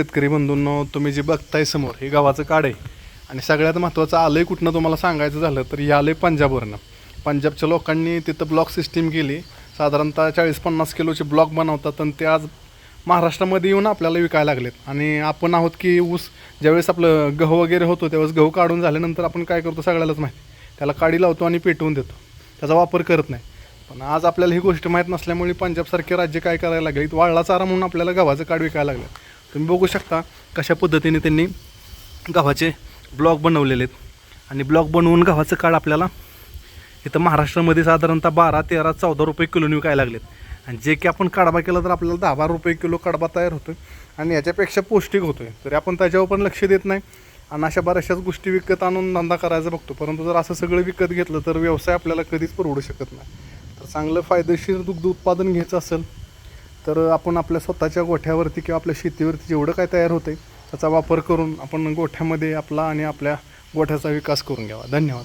शेतकरी बंधूंनो तुम्ही जे बघताय समोर हे गावाचं काड आहे. आणि सगळ्यात महत्त्वाचं आलंय कुठनं तुम्हाला सांगायचं झालं तर हे आलंय पंजाबवरनं. पंजाबच्या लोकांनी तिथं ब्लॉक सिस्टीम केली. साधारणतः चाळीस पन्नास किलोचे ब्लॉक बनवतात आणि ते आज महाराष्ट्रामध्ये येऊन आपल्याला विकायला लागलेत. आणि आपण आहोत की ऊस ज्यावेळेस आपलं गहू वगैरे होतो त्यावेळेस गहू काढून झाल्यानंतर आपण काय करतो सगळ्यालाच माहिती. त्याला काडी लावतो आणि पेटवून देतो. त्याचा वापर करत नाही. पण आज आपल्याला ही गोष्ट माहीत नसल्यामुळे पंजाबसारखे राज्य काय करायला लागले वाळला चारा म्हणून आपल्याला गव्हाचं काड विकायला लागलं तुम्ही बघू शकता कशा पद्धतीने त्यांनी गव्हाचे ब्लॉक बनवलेले आहेत. आणि ब्लॉक बनवून गव्हाचं काळ आपल्याला इथं महाराष्ट्रामध्ये साधारणतः बारा तेरा चौदा रुपये किलोने विकायला लागलेत. आणि जे की आपण कडबा केला तर आपल्याला दहा बारा रुपये किलो कडबा तयार होतो आणि याच्यापेक्षा पौष्टिक होतो आहे तरी आपण त्याच्यावर पण लक्ष देत नाही. आणि अशा बऱ्याचशाच गोष्टी विकत आणून धंदा करायचा बघतो. परंतु जर असं सगळं विकत घेतलं तर व्यवसाय आपल्याला कधीच परवडू शकत नाही. तर चांगलं फायदेशीर दुग्ध उत्पादन घ्यायचं असेल तर आपण आपल्या स्वतःच्या गोठ्यावरती किंवा आपल्या शेतीवरती जेवढं काय तयार होतं त्याचा वापर करून आपण गोठ्यामध्ये आपला आणि आपल्या गोठ्याचा विकास करून घ्यावा. धन्यवाद.